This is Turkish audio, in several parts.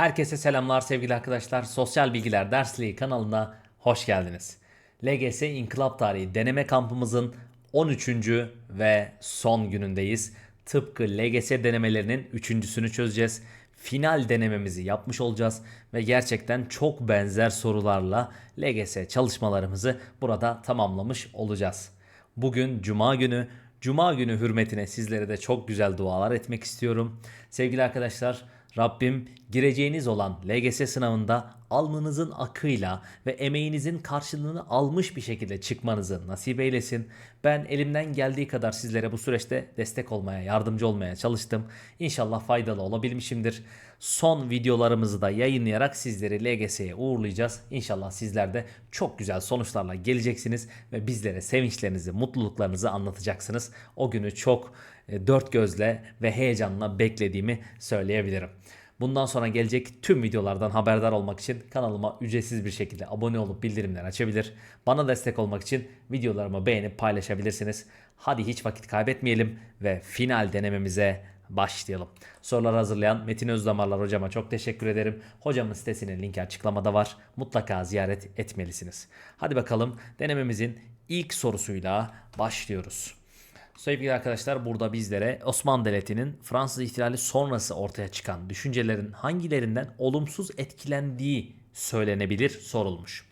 Herkese selamlar sevgili arkadaşlar. Sosyal Bilgiler Dersliği kanalına hoş geldiniz. LGS İnkılap Tarihi deneme kampımızın 13. ve son günündeyiz. Tıpkı LGS denemelerinin üçüncüsünü çözeceğiz. Final denememizi yapmış olacağız ve gerçekten çok benzer sorularla LGS çalışmalarımızı burada tamamlamış olacağız. Bugün cuma günü. Cuma günü hürmetine sizlere de çok güzel dualar etmek istiyorum. Sevgili arkadaşlar, Rabbim gireceğiniz olan LGS sınavında alnınızın akıyla ve emeğinizin karşılığını almış bir şekilde çıkmanızı nasip eylesin. Ben elimden geldiği kadar sizlere bu süreçte destek olmaya, yardımcı olmaya çalıştım. İnşallah faydalı olabilmişimdir. Son videolarımızı da yayınlayarak sizleri LGS'ye uğurlayacağız. İnşallah sizler de çok güzel sonuçlarla geleceksiniz ve bizlere sevinçlerinizi, mutluluklarınızı anlatacaksınız. O günü çok dört gözle ve heyecanla beklediğimi söyleyebilirim. Bundan sonra gelecek tüm videolardan haberdar olmak için kanalıma ücretsiz bir şekilde abone olup bildirimleri açabilir. Bana destek olmak için videolarımı beğenip paylaşabilirsiniz. Hadi hiç vakit kaybetmeyelim ve final denememize başlayalım. Soruları hazırlayan Metin Özdamarlar hocama çok teşekkür ederim. Hocamın sitesinin linki açıklamada var. Mutlaka ziyaret etmelisiniz. Hadi bakalım denememizin ilk sorusuyla başlıyoruz. Sevgili arkadaşlar burada bizlere Osmanlı Devleti'nin Fransız ihtilali sonrası ortaya çıkan düşüncelerin hangilerinden olumsuz etkilendiği söylenebilir sorulmuş.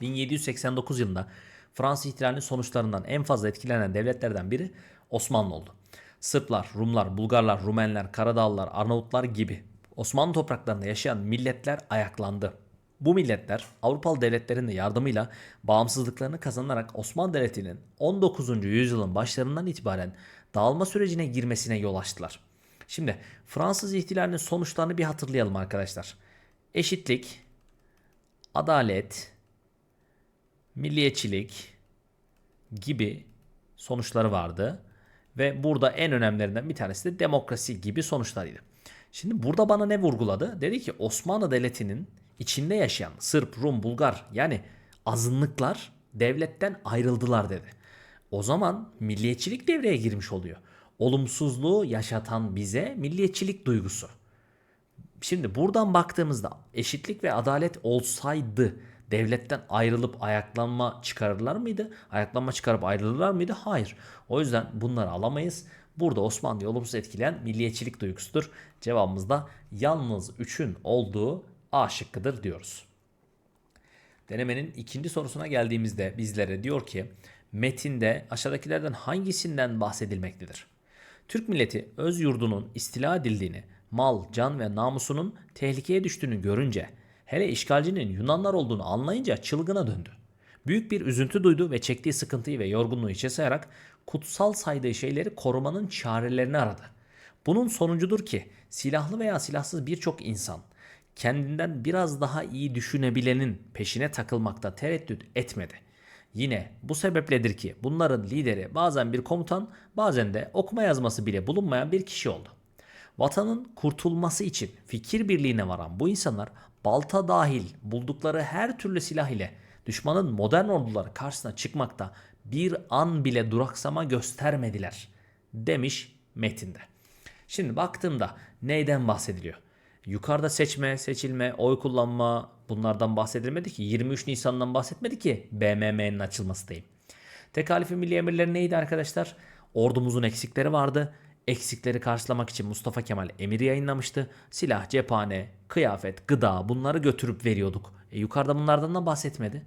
1789 yılında Fransız ihtilalinin sonuçlarından en fazla etkilenen devletlerden biri Osmanlı oldu. Sırplar, Rumlar, Bulgarlar, Rumenler, Karadağlılar, Arnavutlar gibi Osmanlı topraklarında yaşayan milletler ayaklandı. Bu milletler Avrupalı devletlerin de yardımıyla bağımsızlıklarını kazanarak Osmanlı Devleti'nin 19. yüzyılın başlarından itibaren dağılma sürecine girmesine yol açtılar. Şimdi Fransız ihtilalinin sonuçlarını bir hatırlayalım arkadaşlar. Eşitlik, adalet, milliyetçilik gibi sonuçları vardı. Ve burada en önemlilerinden bir tanesi de demokrasi gibi sonuçlarıydı. Şimdi burada bana ne vurguladı? Dedi ki Osmanlı Devleti'nin içinde yaşayan Sırp, Rum, Bulgar yani azınlıklar devletten ayrıldılar dedi. O zaman milliyetçilik devreye girmiş oluyor. Olumsuzluğu yaşatan bize milliyetçilik duygusu. Şimdi buradan baktığımızda eşitlik ve adalet olsaydı devletten ayrılıp ayaklanma çıkarırlar mıydı? Ayaklanma çıkarıp ayrılırlar mıydı? Hayır. O yüzden bunları alamayız. Burada Osmanlı'yı olumsuz etkileyen milliyetçilik duygusudur. Cevabımız da yalnız 3'ün olduğu A şıkkıdır diyoruz. Denemenin ikinci sorusuna geldiğimizde bizlere diyor ki metinde aşağıdakilerden hangisinden bahsedilmektedir? Türk milleti öz yurdunun istila edildiğini, mal, can ve namusunun tehlikeye düştüğünü görünce, hele işgalcinin Yunanlar olduğunu anlayınca çılgına döndü. Büyük bir üzüntü duydu ve çektiği sıkıntıyı ve yorgunluğu içe sayarak kutsal saydığı şeyleri korumanın çarelerini aradı. Bunun sonucudur ki silahlı veya silahsız birçok insan kendinden biraz daha iyi düşünebilenin peşine takılmakta tereddüt etmedi. Yine bu sebepledir ki bunların lideri bazen bir komutan bazen de okuma yazması bile bulunmayan bir kişi oldu. Vatanın kurtulması için fikir birliğine varan bu insanlar balta dahil buldukları her türlü silah ile düşmanın modern orduları karşısına çıkmakta bir an bile duraksama göstermediler demiş metinde. Şimdi baktığımda neyden bahsediliyor? Yukarıda seçme, seçilme, oy kullanma bunlardan bahsedilmedi ki. 23 Nisan'dan bahsetmedi ki BMM'nin açılması değil. Tekalifi milli emirleri neydi arkadaşlar? Ordumuzun eksikleri vardı. Eksikleri karşılamak için Mustafa Kemal emiri yayınlamıştı. Silah, cephane, kıyafet, gıda bunları götürüp veriyorduk. E, yukarıda bunlardan da bahsetmedi.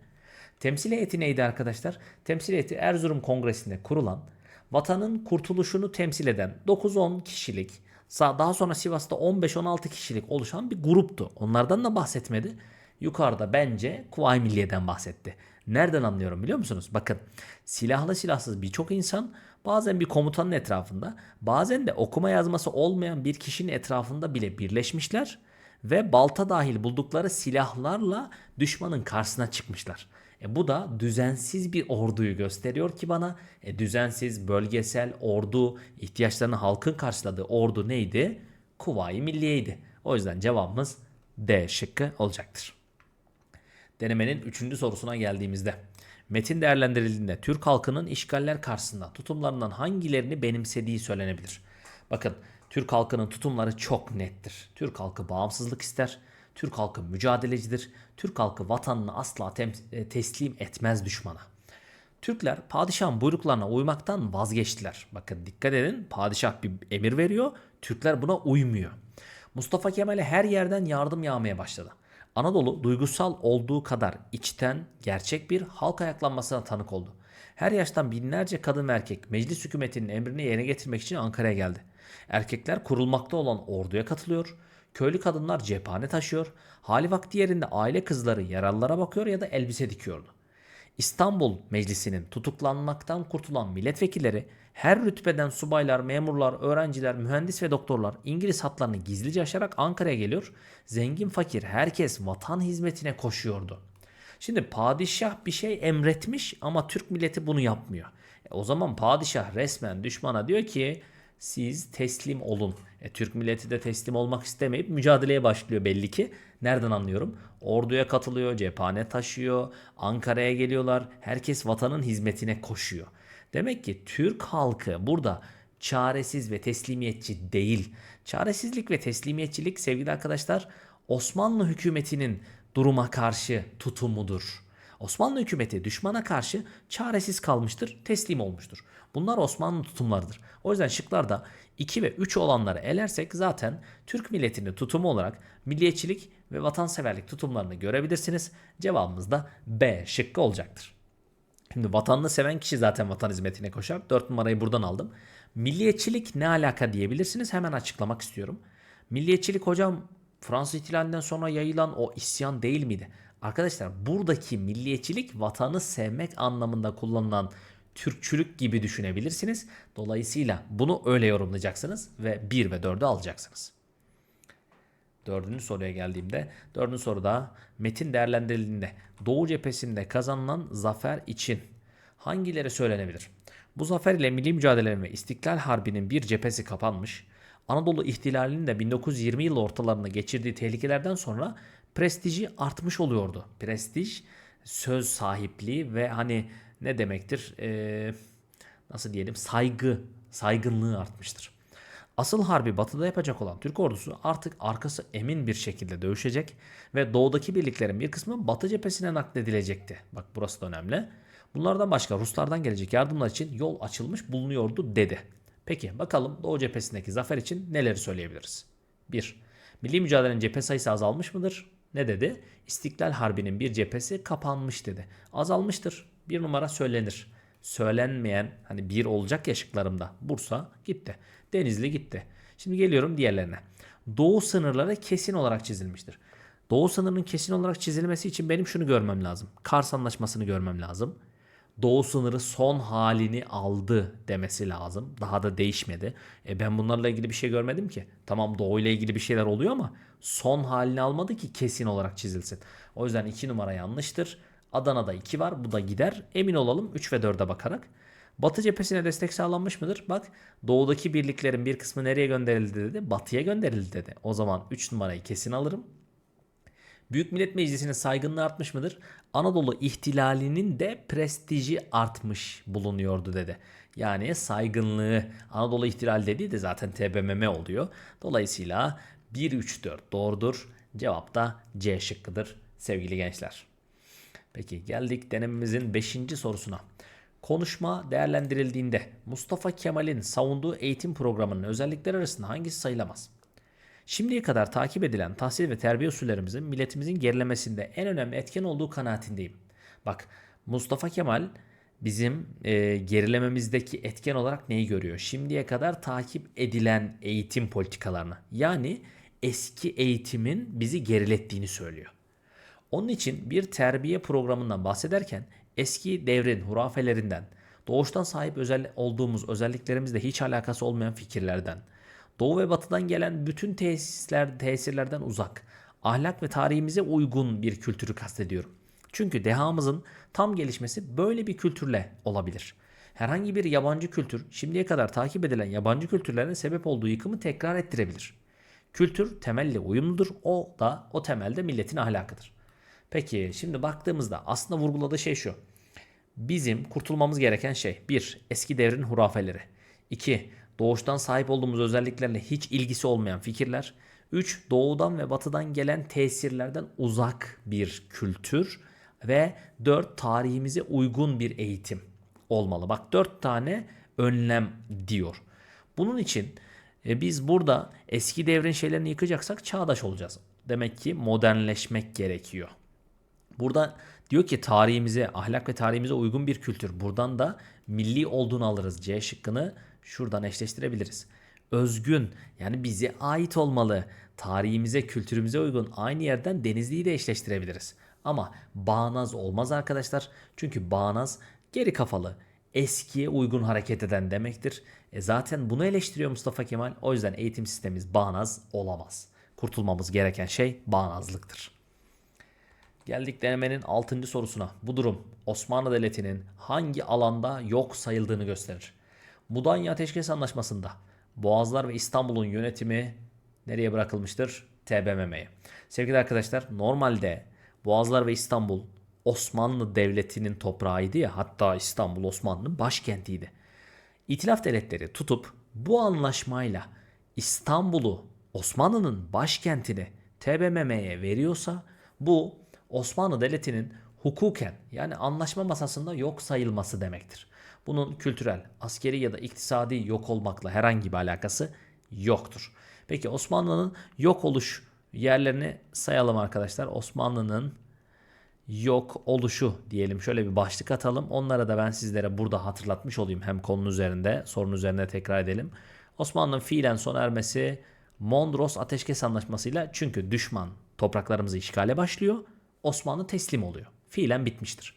Temsil heyeti neydi arkadaşlar? Temsil heyeti Erzurum Kongresi'nde kurulan, vatanın kurtuluşunu temsil eden 9-10 kişilik, daha sonra Sivas'ta 15-16 kişilik oluşan bir gruptu. Onlardan da bahsetmedi. Yukarıda bence Kuvayi Milliye'den bahsetti. Nereden anlıyorum biliyor musunuz? Bakın silahlı silahsız birçok insan bazen bir komutanın etrafında bazen de okuma yazması olmayan bir kişinin etrafında bile birleşmişler ve balta dahil buldukları silahlarla düşmanın karşısına çıkmışlar. E bu da düzensiz bir orduyu gösteriyor ki bana. E düzensiz bölgesel ordu ihtiyaçlarını halkın karşıladığı ordu neydi? Kuvayi Milliye'ydi. O yüzden cevabımız D şıkkı olacaktır. Denemenin üçüncü sorusuna geldiğimizde metin değerlendirildiğinde Türk halkının işgaller karşısında tutumlarından hangilerini benimsediği söylenebilir. Bakın Türk halkının tutumları çok nettir. Türk halkı bağımsızlık ister. Türk halkı mücadelecidir. Türk halkı vatanını asla e, teslim etmez düşmana. Türkler padişahın buyruklarına uymaktan vazgeçtiler. Bakın dikkat edin padişah bir emir veriyor. Türkler buna uymuyor. Mustafa Kemal'e her yerden yardım yağmaya başladı. Anadolu duygusal olduğu kadar içten gerçek bir halk ayaklanmasına tanık oldu. Her yaştan binlerce kadın ve erkek meclis hükümetinin emrini yerine getirmek için Ankara'ya geldi. Erkekler kurulmakta olan orduya katılıyor. Köylü kadınlar cephane taşıyor. Hali vakti yerinde aile kızları yaralılara bakıyor ya da elbise dikiyordu. İstanbul Meclisi'nin tutuklanmaktan kurtulan milletvekilleri her rütbeden subaylar, memurlar, öğrenciler, mühendis ve doktorlar İngiliz hatlarını gizlice aşarak Ankara'ya geliyor. Zengin fakir herkes vatan hizmetine koşuyordu. Şimdi padişah bir şey emretmiş ama Türk milleti bunu yapmıyor. E o zaman padişah resmen düşmana diyor ki siz teslim olun. E, Türk milleti de teslim olmak istemeyip mücadeleye başlıyor belli ki. Nereden anlıyorum? Orduya katılıyor, cephane taşıyor, Ankara'ya geliyorlar. Herkes vatanın hizmetine koşuyor. Demek ki Türk halkı burada çaresiz ve teslimiyetçi değil. Çaresizlik ve teslimiyetçilik sevgili arkadaşlar Osmanlı hükümetinin duruma karşı tutumudur. Osmanlı hükümeti düşmana karşı çaresiz kalmıştır, teslim olmuştur. Bunlar Osmanlı tutumlarıdır. O yüzden şıklarda 2 ve 3 olanları elersek zaten Türk milletinin tutumu olarak milliyetçilik ve vatanseverlik tutumlarını görebilirsiniz. Cevabımız da B şıkkı olacaktır. Şimdi vatanını seven kişi zaten vatan hizmetine koşar. 4 numarayı buradan aldım. Milliyetçilik ne alaka diyebilirsiniz. Hemen açıklamak istiyorum. Milliyetçilik hocam Fransız ihtilalinden sonra yayılan o isyan değil miydi? Arkadaşlar buradaki milliyetçilik vatanı sevmek anlamında kullanılan Türkçülük gibi düşünebilirsiniz. Dolayısıyla bunu öyle yorumlayacaksınız ve 1 ve 4'ü alacaksınız. Dördüncü soruya geldiğimde dördüncü soruda metin değerlendirildiğinde Doğu cephesinde kazanılan zafer için hangileri söylenebilir? Bu zafer ile milli mücadelenin ve İstiklal Harbi'nin bir cephesi kapanmış. Anadolu ihtilalinin de 1920 yıl ortalarında geçirdiği tehlikelerden sonra prestiji artmış oluyordu. Prestij söz sahipliği ve hani ne demektir? Ee, nasıl diyelim? Saygı, saygınlığı artmıştır. Asıl harbi batıda yapacak olan Türk ordusu artık arkası emin bir şekilde dövüşecek ve doğudaki birliklerin bir kısmı batı cephesine nakledilecekti. Bak burası da önemli. Bunlardan başka Ruslardan gelecek yardımlar için yol açılmış bulunuyordu dedi. Peki bakalım Doğu cephesindeki zafer için neleri söyleyebiliriz? 1. Milli mücadelenin cephe sayısı azalmış mıdır? Ne dedi? İstiklal Harbi'nin bir cephesi kapanmış dedi. Azalmıştır. Bir numara söylenir. Söylenmeyen hani bir olacak ya şıklarımda. Bursa gitti. Denizli gitti. Şimdi geliyorum diğerlerine. Doğu sınırları kesin olarak çizilmiştir. Doğu sınırının kesin olarak çizilmesi için benim şunu görmem lazım. Kars Anlaşması'nı görmem lazım. Doğu sınırı son halini aldı demesi lazım. Daha da değişmedi. E ben bunlarla ilgili bir şey görmedim ki. Tamam Doğu ile ilgili bir şeyler oluyor ama son halini almadı ki kesin olarak çizilsin. O yüzden 2 numara yanlıştır. Adana'da 2 var. Bu da gider. Emin olalım 3 ve 4'e bakarak. Batı cephesine destek sağlanmış mıdır? Bak doğudaki birliklerin bir kısmı nereye gönderildi dedi. Batıya gönderildi dedi. O zaman 3 numarayı kesin alırım. Büyük Millet Meclisi'nin saygınlığı artmış mıdır? Anadolu ihtilalinin de prestiji artmış bulunuyordu dedi. Yani saygınlığı Anadolu ihtilal dediği de zaten TBMM oluyor. Dolayısıyla 1 3 4 doğrudur. Cevap da C şıkkıdır sevgili gençler. Peki geldik denememizin 5. sorusuna. Konuşma değerlendirildiğinde Mustafa Kemal'in savunduğu eğitim programının özellikleri arasında hangisi sayılamaz? Şimdiye kadar takip edilen tahsil ve terbiye usullerimizin milletimizin gerilemesinde en önemli etken olduğu kanaatindeyim. Bak Mustafa Kemal bizim e, gerilememizdeki etken olarak neyi görüyor? Şimdiye kadar takip edilen eğitim politikalarını. Yani eski eğitimin bizi gerilettiğini söylüyor. Onun için bir terbiye programından bahsederken eski devrin hurafelerinden, doğuştan sahip özel olduğumuz özelliklerimizle hiç alakası olmayan fikirlerden, doğu ve batıdan gelen bütün tesisler, tesirlerden uzak, ahlak ve tarihimize uygun bir kültürü kastediyorum. Çünkü dehamızın tam gelişmesi böyle bir kültürle olabilir. Herhangi bir yabancı kültür şimdiye kadar takip edilen yabancı kültürlerin sebep olduğu yıkımı tekrar ettirebilir. Kültür temelle uyumludur. O da o temelde milletin ahlakıdır. Peki şimdi baktığımızda aslında vurguladığı şey şu. Bizim kurtulmamız gereken şey 1. Eski devrin hurafeleri. 2. Doğuştan sahip olduğumuz özelliklerle hiç ilgisi olmayan fikirler. 3. Doğudan ve batıdan gelen tesirlerden uzak bir kültür. Ve 4. Tarihimize uygun bir eğitim olmalı. Bak 4 tane önlem diyor. Bunun için e, biz burada eski devrin şeylerini yıkacaksak çağdaş olacağız. Demek ki modernleşmek gerekiyor. Burada diyor ki tarihimize, ahlak ve tarihimize uygun bir kültür. Buradan da milli olduğunu alırız. C şıkkını şuradan eşleştirebiliriz. Özgün yani bize ait olmalı. Tarihimize, kültürümüze uygun aynı yerden Denizli'yi de eşleştirebiliriz. Ama bağnaz olmaz arkadaşlar. Çünkü bağnaz geri kafalı, eskiye uygun hareket eden demektir. E zaten bunu eleştiriyor Mustafa Kemal. O yüzden eğitim sistemimiz bağnaz olamaz. Kurtulmamız gereken şey bağnazlıktır. Geldik denemenin 6. sorusuna. Bu durum Osmanlı Devleti'nin hangi alanda yok sayıldığını gösterir. Mudanya Ateşkes Anlaşması'nda Boğazlar ve İstanbul'un yönetimi nereye bırakılmıştır? TBMM'ye. Sevgili arkadaşlar normalde Boğazlar ve İstanbul Osmanlı Devleti'nin toprağıydı ya hatta İstanbul Osmanlı'nın başkentiydi. İtilaf devletleri tutup bu anlaşmayla İstanbul'u Osmanlı'nın başkentini TBMM'ye veriyorsa bu Osmanlı Devleti'nin hukuken yani anlaşma masasında yok sayılması demektir. Bunun kültürel, askeri ya da iktisadi yok olmakla herhangi bir alakası yoktur. Peki Osmanlı'nın yok oluş yerlerini sayalım arkadaşlar. Osmanlı'nın yok oluşu diyelim. Şöyle bir başlık atalım. Onlara da ben sizlere burada hatırlatmış olayım. Hem konunun üzerinde, sorunun üzerinde tekrar edelim. Osmanlı'nın fiilen sona ermesi Mondros Ateşkes Anlaşması'yla çünkü düşman topraklarımızı işgale başlıyor. Osmanlı teslim oluyor. Fiilen bitmiştir.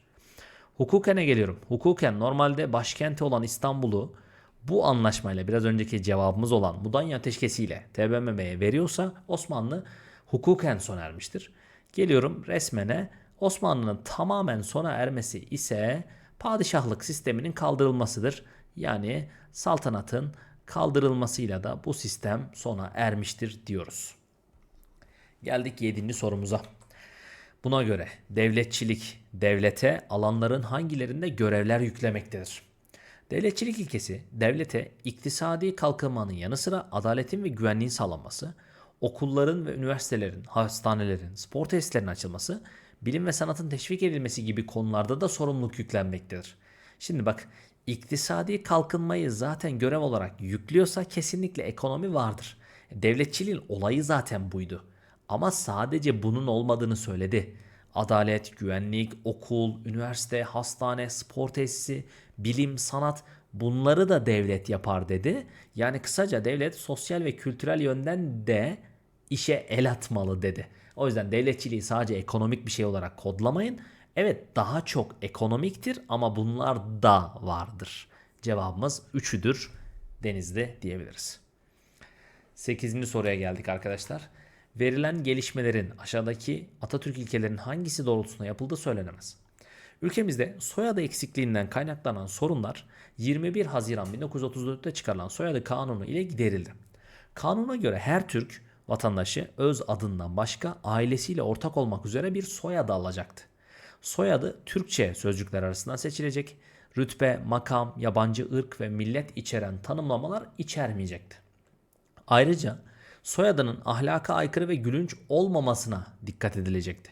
Hukuken'e geliyorum. Hukuken normalde başkenti olan İstanbul'u bu anlaşmayla biraz önceki cevabımız olan Mudanya Ateşkesi ile TBMM'ye veriyorsa Osmanlı hukuken sona ermiştir. Geliyorum resmene Osmanlı'nın tamamen sona ermesi ise padişahlık sisteminin kaldırılmasıdır. Yani saltanatın kaldırılmasıyla da bu sistem sona ermiştir diyoruz. Geldik 7. sorumuza. Buna göre devletçilik devlete alanların hangilerinde görevler yüklemektedir? Devletçilik ilkesi devlete iktisadi kalkınmanın yanı sıra adaletin ve güvenliğin sağlanması, okulların ve üniversitelerin, hastanelerin, spor tesislerinin açılması, bilim ve sanatın teşvik edilmesi gibi konularda da sorumluluk yüklenmektedir. Şimdi bak iktisadi kalkınmayı zaten görev olarak yüklüyorsa kesinlikle ekonomi vardır. Devletçiliğin olayı zaten buydu. Ama sadece bunun olmadığını söyledi. Adalet, güvenlik, okul, üniversite, hastane, spor tesisi, bilim, sanat bunları da devlet yapar dedi. Yani kısaca devlet sosyal ve kültürel yönden de işe el atmalı dedi. O yüzden devletçiliği sadece ekonomik bir şey olarak kodlamayın. Evet daha çok ekonomiktir ama bunlar da vardır. Cevabımız üçüdür denizde diyebiliriz. 8. soruya geldik arkadaşlar. Verilen gelişmelerin aşağıdaki Atatürk ilkelerinin hangisi doğrultusunda yapıldığı söylenemez. Ülkemizde soyadı eksikliğinden kaynaklanan sorunlar 21 Haziran 1934'te çıkarılan soyadı kanunu ile giderildi. Kanuna göre her Türk vatandaşı öz adından başka ailesiyle ortak olmak üzere bir soyadı alacaktı. Soyadı Türkçe sözcükler arasından seçilecek. Rütbe, makam, yabancı ırk ve millet içeren tanımlamalar içermeyecekti. Ayrıca soyadının ahlaka aykırı ve gülünç olmamasına dikkat edilecekti.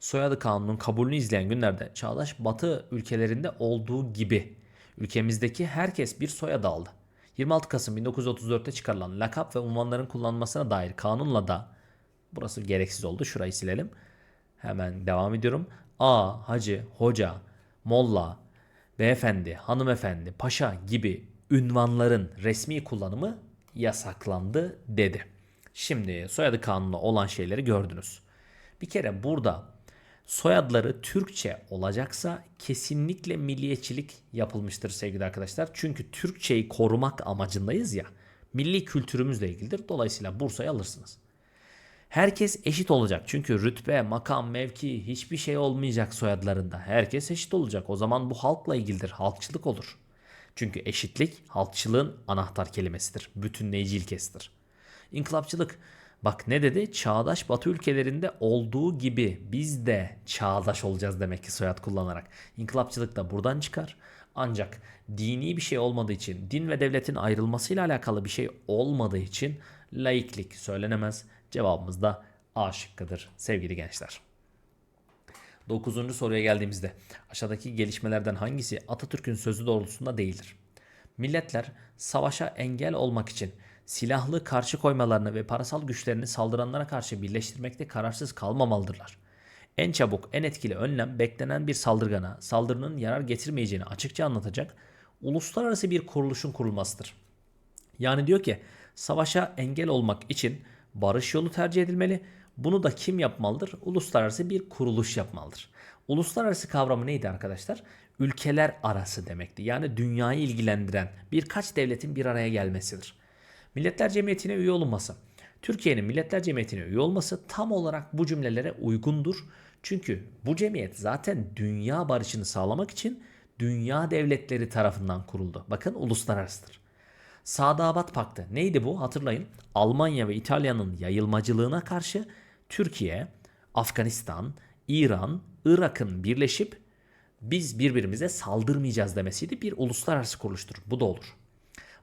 Soyadı kanunun kabulünü izleyen günlerde çağdaş batı ülkelerinde olduğu gibi ülkemizdeki herkes bir soyadı aldı. 26 Kasım 1934'te çıkarılan lakap ve unvanların kullanılmasına dair kanunla da burası gereksiz oldu. Şurayı silelim. Hemen devam ediyorum. A, hacı, hoca, molla, beyefendi, hanımefendi, paşa gibi ünvanların resmi kullanımı yasaklandı dedi. Şimdi soyadı kanunu olan şeyleri gördünüz. Bir kere burada soyadları Türkçe olacaksa kesinlikle milliyetçilik yapılmıştır sevgili arkadaşlar. Çünkü Türkçeyi korumak amacındayız ya. Milli kültürümüzle ilgilidir. Dolayısıyla Bursa'yı alırsınız. Herkes eşit olacak. Çünkü rütbe, makam, mevki hiçbir şey olmayacak soyadlarında. Herkes eşit olacak. O zaman bu halkla ilgilidir. Halkçılık olur. Çünkü eşitlik halkçılığın anahtar kelimesidir. Bütünleyici ilkesidir. İnkılapçılık Bak ne dedi? Çağdaş Batı ülkelerinde olduğu gibi biz de çağdaş olacağız demek ki soyad kullanarak. İnkılapçılık da buradan çıkar. Ancak dini bir şey olmadığı için, din ve devletin ayrılmasıyla alakalı bir şey olmadığı için laiklik söylenemez. Cevabımız da A şıkkıdır sevgili gençler. Dokuzuncu soruya geldiğimizde aşağıdaki gelişmelerden hangisi Atatürk'ün sözü doğrultusunda değildir? Milletler savaşa engel olmak için silahlı karşı koymalarını ve parasal güçlerini saldıranlara karşı birleştirmekte kararsız kalmamalıdırlar. En çabuk, en etkili önlem beklenen bir saldırgana, saldırının yarar getirmeyeceğini açıkça anlatacak uluslararası bir kuruluşun kurulmasıdır. Yani diyor ki savaşa engel olmak için barış yolu tercih edilmeli. Bunu da kim yapmalıdır? Uluslararası bir kuruluş yapmalıdır. Uluslararası kavramı neydi arkadaşlar? Ülkeler arası demekti. Yani dünyayı ilgilendiren birkaç devletin bir araya gelmesidir. Milletler Cemiyeti'ne üye olunması. Türkiye'nin Milletler Cemiyeti'ne üye olması tam olarak bu cümlelere uygundur. Çünkü bu cemiyet zaten dünya barışını sağlamak için dünya devletleri tarafından kuruldu. Bakın uluslararasıdır. Sadabat Paktı neydi bu? Hatırlayın. Almanya ve İtalya'nın yayılmacılığına karşı Türkiye, Afganistan, İran, Irak'ın birleşip biz birbirimize saldırmayacağız demesiydi. Bir uluslararası kuruluştur. Bu da olur.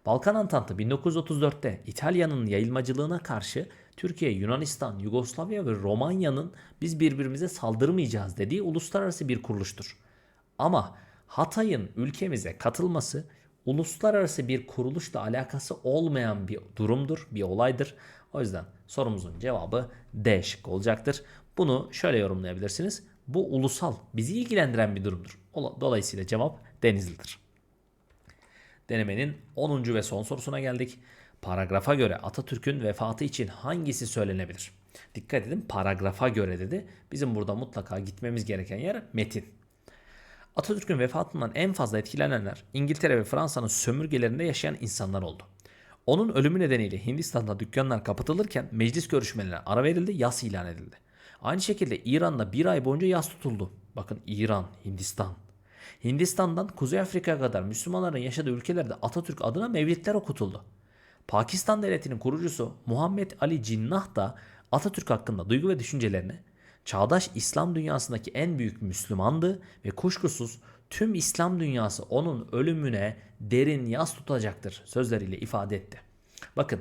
Balkan Antantı 1934'te İtalya'nın yayılmacılığına karşı Türkiye, Yunanistan, Yugoslavya ve Romanya'nın biz birbirimize saldırmayacağız dediği uluslararası bir kuruluştur. Ama Hatay'ın ülkemize katılması uluslararası bir kuruluşla alakası olmayan bir durumdur, bir olaydır. O yüzden sorumuzun cevabı D şıkkı olacaktır. Bunu şöyle yorumlayabilirsiniz. Bu ulusal, bizi ilgilendiren bir durumdur. Dolayısıyla cevap Denizli'dir. Denemenin 10. ve son sorusuna geldik. Paragrafa göre Atatürk'ün vefatı için hangisi söylenebilir? Dikkat edin paragrafa göre dedi. Bizim burada mutlaka gitmemiz gereken yer metin. Atatürk'ün vefatından en fazla etkilenenler İngiltere ve Fransa'nın sömürgelerinde yaşayan insanlar oldu. Onun ölümü nedeniyle Hindistan'da dükkanlar kapatılırken meclis görüşmelerine ara verildi, yas ilan edildi. Aynı şekilde İran'da bir ay boyunca yas tutuldu. Bakın İran, Hindistan. Hindistan'dan Kuzey Afrika'ya kadar Müslümanların yaşadığı ülkelerde Atatürk adına mevlitler okutuldu. Pakistan devletinin kurucusu Muhammed Ali Cinnah da Atatürk hakkında duygu ve düşüncelerini çağdaş İslam dünyasındaki en büyük Müslümandı ve kuşkusuz tüm İslam dünyası onun ölümüne derin yas tutacaktır sözleriyle ifade etti. Bakın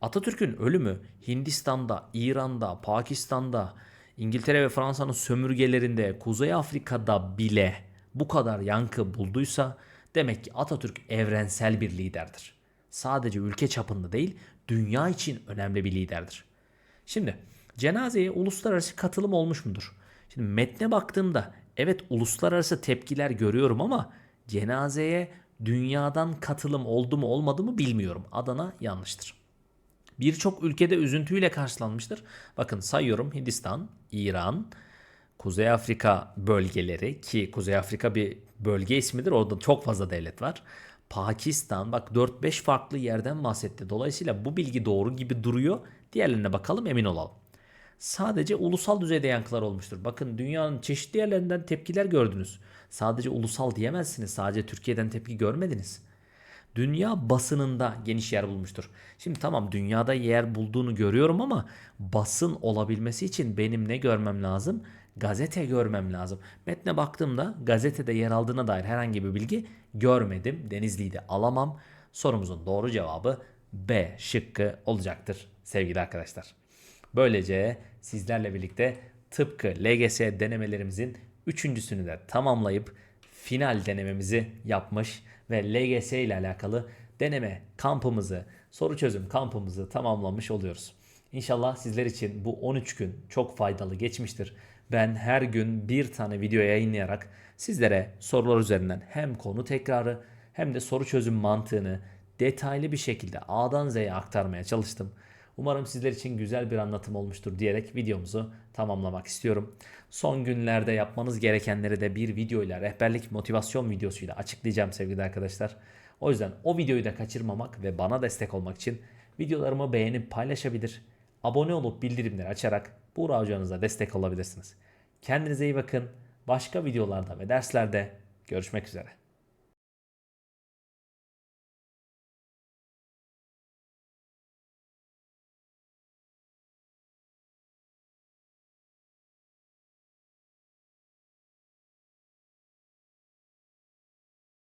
Atatürk'ün ölümü Hindistan'da, İran'da, Pakistan'da, İngiltere ve Fransa'nın sömürgelerinde, Kuzey Afrika'da bile bu kadar yankı bulduysa demek ki Atatürk evrensel bir liderdir. Sadece ülke çapında değil, dünya için önemli bir liderdir. Şimdi cenazeye uluslararası katılım olmuş mudur? Şimdi metne baktığımda evet uluslararası tepkiler görüyorum ama cenazeye dünyadan katılım oldu mu olmadı mı bilmiyorum. Adana yanlıştır. Birçok ülkede üzüntüyle karşılanmıştır. Bakın sayıyorum Hindistan, İran, Kuzey Afrika bölgeleri ki Kuzey Afrika bir bölge ismidir. Orada çok fazla devlet var. Pakistan bak 4-5 farklı yerden bahsetti. Dolayısıyla bu bilgi doğru gibi duruyor. Diğerlerine bakalım emin olalım. Sadece ulusal düzeyde yankılar olmuştur. Bakın dünyanın çeşitli yerlerinden tepkiler gördünüz. Sadece ulusal diyemezsiniz. Sadece Türkiye'den tepki görmediniz. Dünya basınında geniş yer bulmuştur. Şimdi tamam dünyada yer bulduğunu görüyorum ama basın olabilmesi için benim ne görmem lazım? Gazete görmem lazım. Metne baktığımda gazetede yer aldığına dair herhangi bir bilgi görmedim. Denizli'yi de alamam. Sorumuzun doğru cevabı B şıkkı olacaktır sevgili arkadaşlar. Böylece sizlerle birlikte tıpkı LGS denemelerimizin üçüncüsünü de tamamlayıp final denememizi yapmış ve LGS ile alakalı deneme kampımızı, soru çözüm kampımızı tamamlamış oluyoruz. İnşallah sizler için bu 13 gün çok faydalı geçmiştir. Ben her gün bir tane video yayınlayarak sizlere sorular üzerinden hem konu tekrarı hem de soru çözüm mantığını detaylı bir şekilde A'dan Z'ye aktarmaya çalıştım. Umarım sizler için güzel bir anlatım olmuştur diyerek videomuzu tamamlamak istiyorum. Son günlerde yapmanız gerekenleri de bir videoyla rehberlik motivasyon videosuyla açıklayacağım sevgili arkadaşlar. O yüzden o videoyu da kaçırmamak ve bana destek olmak için videolarımı beğenip paylaşabilir, abone olup bildirimleri açarak Buğra hocanıza destek olabilirsiniz. Kendinize iyi bakın. Başka videolarda ve derslerde görüşmek üzere.